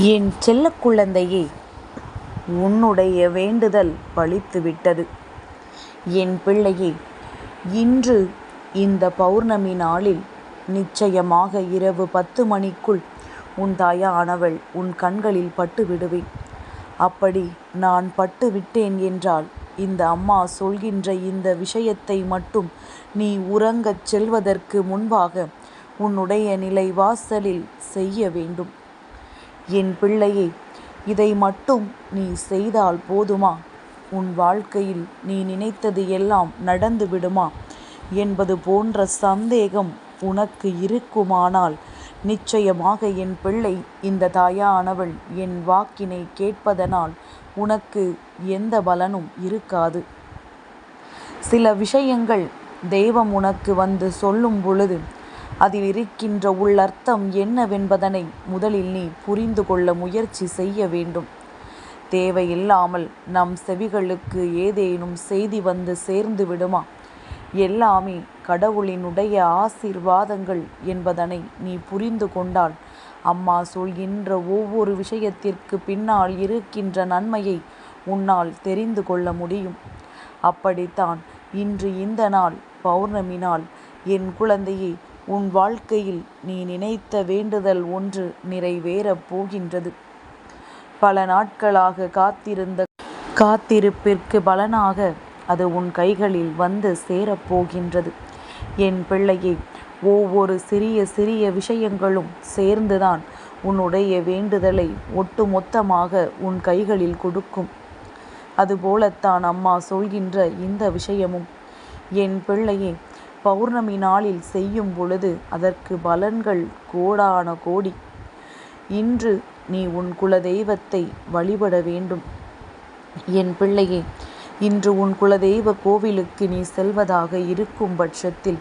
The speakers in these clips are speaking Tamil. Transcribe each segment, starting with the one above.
என் செல்ல குழந்தையே உன்னுடைய வேண்டுதல் பலித்துவிட்டது என் பிள்ளையே இன்று இந்த பௌர்ணமி நாளில் நிச்சயமாக இரவு பத்து மணிக்குள் உன் தாயானவள் உன் கண்களில் பட்டு விடுவேன் அப்படி நான் பட்டு விட்டேன் என்றால் இந்த அம்மா சொல்கின்ற இந்த விஷயத்தை மட்டும் நீ உறங்கச் செல்வதற்கு முன்பாக உன்னுடைய நிலை வாசலில் செய்ய வேண்டும். என் பிள்ளையே இதை மட்டும் நீ செய்தால் போதுமா? உன் வாழ்க்கையில் நீ நினைத்தது எல்லாம் நடந்து விடுமா? என்பது போன்ற சந்தேகம் உனக்கு இருக்குமானால் நிச்சயமாக என் பிள்ளை இந்த தாயானவள் என் வாக்கினை கேட்பதனால் உனக்கு எந்த பலனும் இருக்காது. சில விஷயங்கள் தெய்வம் உனக்கு வந்து சொல்லும் பொழுது அதில் இருக்கின்ற உள்ளர்த்தம் என்னவென்பதனை முதலில் நீ புரிந்து கொள்ள முயற்சி செய்ய வேண்டும். தேவையில்லாமல் நம் செவிகளுக்கு ஏதேனும் செய்தி வந்து சேர்ந்து விடுமா? எல்லாமே கடவுளினுடைய ஆசீர்வாதங்கள் என்பதனை நீ புரிந்து கொண்டால் அம்மா சொல்கின்ற ஒவ்வொரு விஷயத்திற்கு பின்னால் இருக்கின்ற நன்மையை உன்னால் தெரிந்து கொள்ள முடியும். அப்படித்தான் இன்று இந்த நாள் பௌர்ணமி நாள். என் குழந்தையே உன் வாழ்க்கையில் நீ நினைத்த வேண்டுதல் ஒன்று நிறைவேறப் போகின்றது. பல நாட்களாக காத்திருந்த காத்திருப்பிற்கு பலனாக அது உன் கைகளில் வந்து சேரப்போகின்றது என் பிள்ளையே ஒவ்வொரு சிறிய சிறிய விஷயங்களும் சேர்ந்துதான் உன்னுடைய வேண்டுதலை ஒட்டுமொத்தமாக உன் கைகளில் கொடுக்கும். அதுபோலத்தான் அம்மா சொல்கின்ற இந்த விஷயமும் என் பிள்ளையே பௌர்ணமி நாளில் செய்யும் பொழுது அதற்கு பலன்கள் கோடான கோடி. இன்று நீ உன் குலதெய்வத்தை வழிபட வேண்டும். என் பிள்ளையே இன்று உன் குலதெய்வ கோவிலுக்கு நீ செல்வதாக இருக்கும் பட்சத்தில்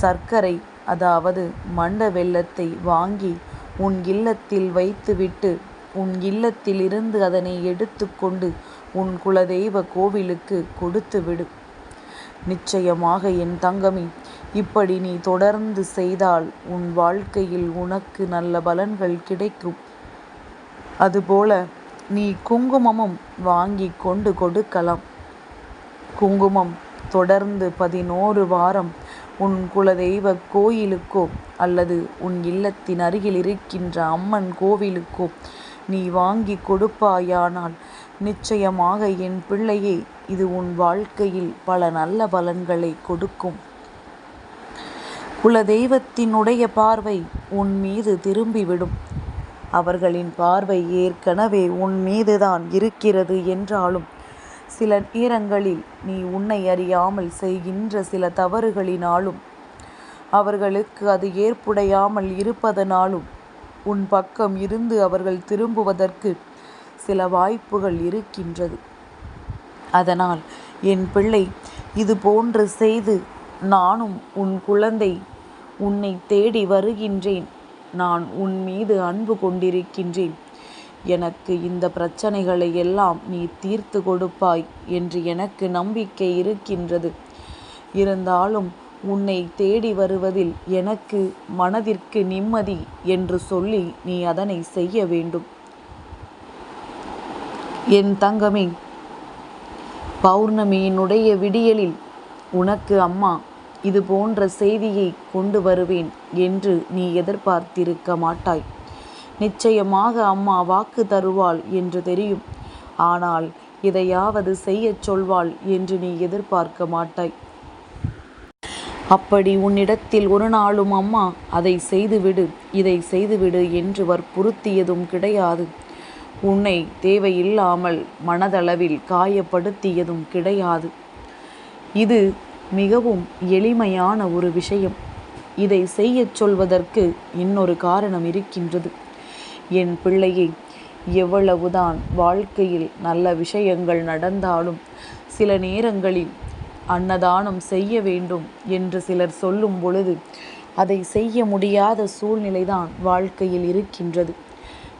சர்க்கரை அதாவது மண்ட வெள்ளத்தை வாங்கி உன் இல்லத்தில் வைத்துவிட்டு உன் இல்லத்திலிருந்து அதனை எடுத்துக்கொண்டு உன் குலதெய்வ கோவிலுக்கு கொடுத்து விடு நிச்சயமாக என் தங்கமே இப்படி நீ தொடர்ந்து செய்தால் உன் வாழ்க்கையில் உனக்கு நல்ல பலன்கள் கிடைக்கும். அதுபோல நீ குங்குமமும் வாங்கி கொண்டு கொடுக்கலாம். குங்குமம் தொடர்ந்து பதினோரு வாரம் உன் குலதெய்வ கோயிலுக்கோ அல்லது உன் இல்லத்தின் அருகில் இருக்கின்ற அம்மன் கோவிலுக்கோ நீ வாங்கி கொடுப்பாயானால் நிச்சயமாக என் பிள்ளையே இது உன் வாழ்க்கையில் பல நல்ல பலன்களை கொடுக்கும். குலதெய்வத்தினுடைய பார்வை உன் மீது திரும்பிவிடும். அவர்களின் பார்வை ஏற்கனவே உன் மீதுதான் இருக்கிறது என்றாலும் சில நேரங்களில் நீ உன்னை அறியாமல் செய்கின்ற சில தவறுகளினாலும் அவர்களுக்கு அது ஏற்புடையாமல் இருப்பதனாலும் உன் பக்கம் இருந்து அவர்கள் திரும்புவதற்கு சில வாய்ப்புகள் இருக்கின்றது. அதனால் என் பிள்ளை இது போன்று செய்து நானும் உன் குழந்தை உன்னை தேடி வருகின்றேன். நான் உன் மீது அன்பு கொண்டிருக்கின்றேன். எனக்கு இந்த பிரச்சனைகளை எல்லாம் நீ தீர்த்து கொடுப்பாய் என்று எனக்கு நம்பிக்கை இருக்கின்றது. இருந்தாலும் உன்னை தேடி வருவதில் எனக்கு மனதிற்கு நிம்மதி என்று சொல்லி நீ அதனை செய்ய வேண்டும். என் தங்கமே பௌர்ணமியினுடைய விடியலில் உனக்கு அம்மா இது போன்ற செய்தியை கொண்டு வருவேன் என்று நீ எதிர்பார்த்திருக்க மாட்டாய். நிச்சயமாக அம்மா வாக்கு தருவாள் என்று தெரியும். ஆனால் இதையாவது செய்யச் சொல்வாள் என்று நீ எதிர்பார்க்க மாட்டாய். அப்படி உன்னிடத்தில் ஒரு நாளும் அம்மா அதை செய்துவிடு இதை செய்துவிடு என்று வற்புறுத்தியதும் கிடையாது. உன்னை தேவையில்லாமல் மனதளவில் காயப்படுத்தியதும் கிடையாது. இது மிகவும் எளிமையான ஒரு விஷயம். இதை செய்யச் சொல்வதற்கு இன்னொரு காரணம் இருக்கின்றது. என் பிள்ளையை எவ்வளவுதான் வாழ்க்கையில் நல்ல விஷயங்கள் நடந்தாலும் சில நேரங்களில் அன்னதானம் செய்ய வேண்டும் என்று சிலர் சொல்லும் பொழுது அதை செய்ய முடியாத சூழ்நிலைதான் வாழ்க்கையில் இருக்கின்றது.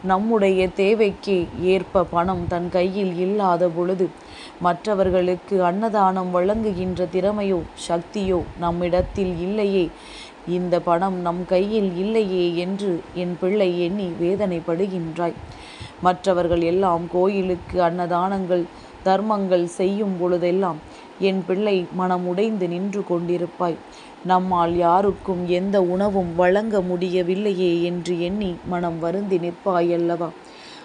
நம்முடைய தேவைக்கு ஏற்ப பணம் தன் கையில் இல்லாத பொழுது மற்றவர்களுக்கு அன்னதானம் வழங்குகின்ற திறமையோ சக்தியோ நம்மிடத்தில் இல்லையே. இந்த பணம் நம் கையில் இல்லையே என்று என் பிள்ளை எண்ணி வேதனைப்படுகின்றாய். மற்றவர்கள் எல்லாம் கோயிலுக்கு அன்னதானங்கள் தர்மங்கள் செய்யும் பொழுதெல்லாம் என் பிள்ளை மனம் உடைந்து நின்று கொண்டிருப்பாய். நம்மால் யாருக்கும் எந்த உணவும் வழங்க முடியவில்லையே என்று எண்ணி மனம் வருந்தி நிற்பாயல்லவா?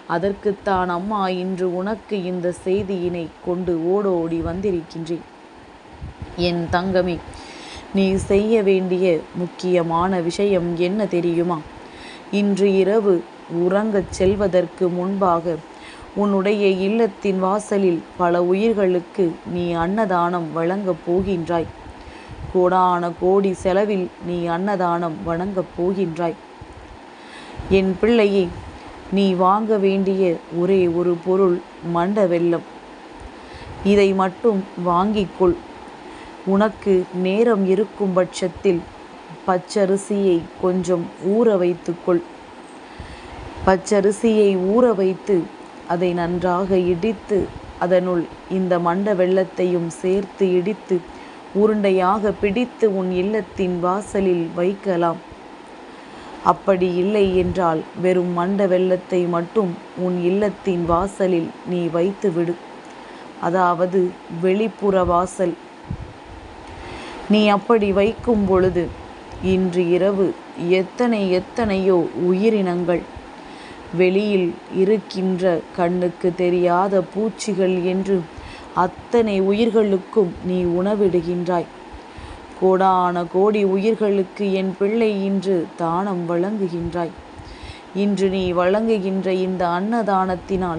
அதற்குத்தான் அம்மா இன்று உனக்கு இந்த செய்தியினை கொண்டு ஓடோடி வந்திருக்கின்றேன். என் தங்கமே நீ செய்ய வேண்டிய முக்கியமான விஷயம் என்ன தெரியுமா? இன்று இரவு உறங்கச் செல்வதற்கு முன்பாக உன்னுடைய இல்லத்தின் வாசலில் பல உயிர்களுக்கு நீ அன்னதானம் வழங்கப் போகின்றாய். கோடான கோடி செலவில் நீ அன்னதானம் வணங்கப் போகின்றாய். என் பிள்ளையே நீ வாங்க வேண்டிய ஒரே ஒரு பொருள் மண்ட வெள்ளம். இதை மட்டும் வாங்கிக்கொள் உனக்கு நேரம் இருக்கும் பட்சத்தில் பச்சரிசியை கொஞ்சம் ஊற வைத்துக்கொள் பச்சரிசியை ஊற வைத்து அதை நன்றாக இடித்து அதனுள் இந்த மண்ட வெள்ளத்தையும் சேர்த்து இடித்து உருண்டையாக பிடித்து உன் இல்லத்தின் வாசலில் வைக்கலாம். அப்படி இல்லை என்றால் வெறும் மண்ட வெள்ளத்தை மட்டும் உன் இல்லத்தின் வாசலில் நீ வைத்து விடு அதாவது வெளிப்புற வாசல். நீ அப்படி வைக்கும் பொழுது இன்று இரவு எத்தனை எத்தனையோ உயிரினங்கள் வெளியில் இருக்கின்ற கண்ணுக்கு தெரியாத பூச்சிகள் என்று அத்தனை உயிர்களுக்கும் நீ உணவிடுகின்றாய். கோடான கோடி உயிர்களுக்கு என் பிள்ளை இன்று தானம் வழங்குகின்றாய். இன்று நீ வழங்குகின்ற இந்த அன்னதானத்தினால்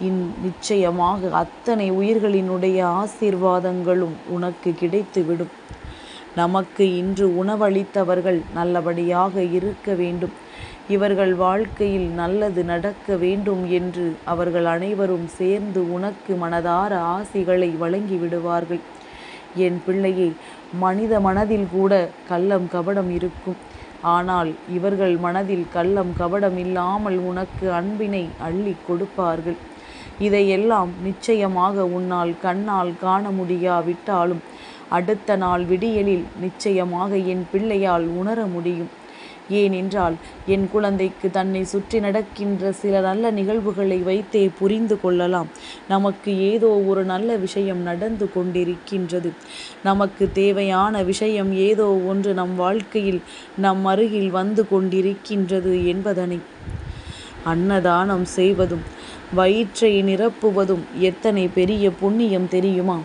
இன் நிச்சயமாக அத்தனை உயிர்களினுடைய ஆசீர்வாதங்களும் உனக்கு கிடைத்துவிடும். நமக்கு இன்று உணவளித்தவர்கள் நல்லபடியாக இருக்க வேண்டும். இவர்கள் வாழ்க்கையில் நல்லது நடக்க வேண்டும் என்று அவர்கள் அனைவரும் சேர்ந்து உனக்கு மனதார ஆசிகளை வழங்கி விடுவார்கள். என் பிள்ளையே மனித மனதில் கூட கள்ளம் கபடம் இருக்கும். ஆனால் இவர்கள் மனதில் கள்ளம் கபடம் இல்லாமல் உனக்கு அன்பினை அள்ளி கொடுப்பார்கள். இதையெல்லாம் நிச்சயமாக உன்னால் கண்ணால் காண முடியாவிட்டாலும் அடுத்த நாள் விடியலில் நிச்சயமாக என் பிள்ளையால் உணர முடியும். ஏனென்றால் என் குழந்தைக்கு தன்னை சுற்றி நடக்கின்ற சில நல்ல நிகழ்வுகளை வைத்தே புரிந்து கொள்ளலாம். நமக்கு ஏதோ ஒரு நல்ல விஷயம் நடந்து கொண்டிருக்கின்றது. நமக்கு தேவையான விஷயம் ஏதோ ஒன்று நம் வாழ்க்கையில் நம் அருகில் வந்து கொண்டிருக்கின்றது என்பதனை அன்னதானம் செய்வதும் வயிற்றை நிரப்புவதும் எத்தனை பெரிய புண்ணியம் தெரியுமா?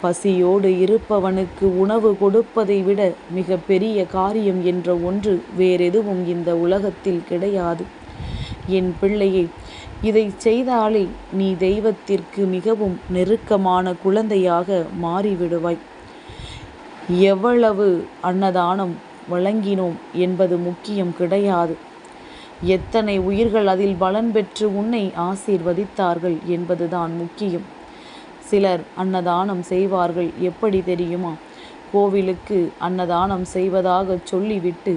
பசியோடு இருப்பவனுக்கு உணவு கொடுப்பதை விட மிக பெரிய காரியம் என்ற ஒன்று வேறெதுவும் இந்த உலகத்தில் கிடையாது. என் பிள்ளையே இதை செய்தாலே நீ தெய்வத்திற்கு மிகவும் நெருக்கமான குழந்தையாக மாறிவிடுவாய். எவ்வளவு அன்னதானம் வழங்கினோம் என்பது முக்கியம் கிடையாது. எத்தனை உயிர்கள் அதில் பலன் பெற்று உன்னை ஆசீர்வதித்தார்கள் என்பதுதான் முக்கியம். சிலர் அன்னதானம் செய்வார்கள். எப்படி தெரியுமா? கோவிலுக்கு அன்னதானம் செய்வதாக சொல்லிவிட்டு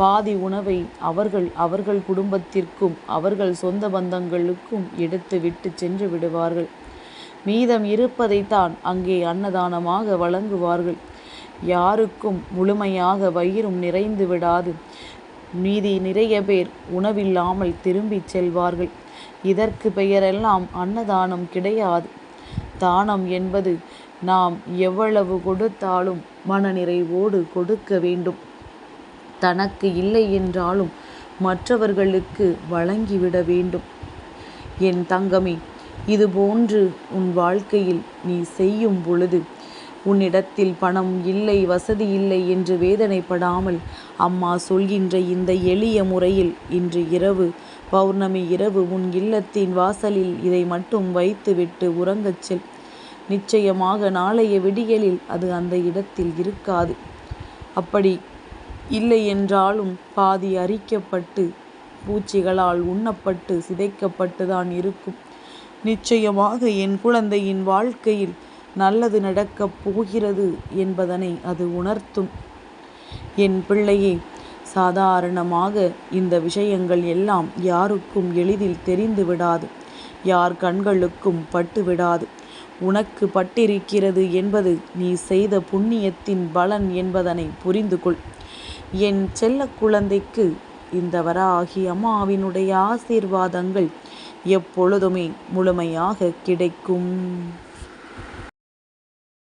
பாதி உணவை அவர்கள் அவர்கள் குடும்பத்திற்கும் அவர்கள் சொந்த பந்தங்களுக்கும் எடுத்து விட்டு சென்று விடுவார்கள். மீதம் இருப்பதைத்தான் அங்கே அன்னதானமாக வழங்குவார்கள். யாருக்கும் முழுமையாக வயிறும் நிறைந்து விடாது. மீதி நிறைய பேர் உணவில்லாமல் திரும்பிச் செல்வார்கள். இதற்கு பெயரெல்லாம் அன்னதானம் கிடையாது. தானம் என்பது நாம் எவ்வளவு கொடுத்தாலும் மனநிறைவோடு கொடுக்க வேண்டும். தனக்கு இல்லை என்றாலும் மற்றவர்களுக்கு வழங்கிவிட வேண்டும். என் தங்கமே இதுபோன்று உன் வாழ்க்கையில் நீ செய்யும் பொழுது உன்னிடத்தில் பணம் இல்லை வசதி இல்லை என்று வேதனைப்படாமல் அம்மா சொல்கின்ற இந்த எளிய முறையில் இன்று இரவு பௌர்ணமி இரவு உன் இல்லத்தின் வாசலில் இதை மட்டும் வைத்துவிட்டு உறங்கச் செல். நிச்சயமாக நாளைய விடியலில் அது அந்த இடத்தில் இருக்காது. அப்படி இல்லை என்றாலும் பாதி அரிக்கப்பட்டு பூச்சிகளால் உண்ணப்பட்டு சிதைக்கப்பட்டு தான் இருக்கும். நிச்சயமாக என் குழந்தையின் வாழ்க்கையில் நல்லது நடக்கப் போகிறது என்பதனை அது உணர்த்தும். என் பிள்ளையே சாதாரணமாக இந்த விஷயங்கள் எல்லாம் யாருக்கும் எளிதில் தெரிந்து விடாது யார் கண்களுக்கும் பட்டு விடாது உனக்கு பட்டிருக்கிறது என்பது நீ செய்த புண்ணியத்தின் பலன் என்பதனை புரிந்து கொள் என் செல்ல குழந்தைக்கு இந்த வராகி அம்மாவினுடைய ஆசீர்வாதங்கள் எப்பொழுதுமே முழுமையாக கிடைக்கும்.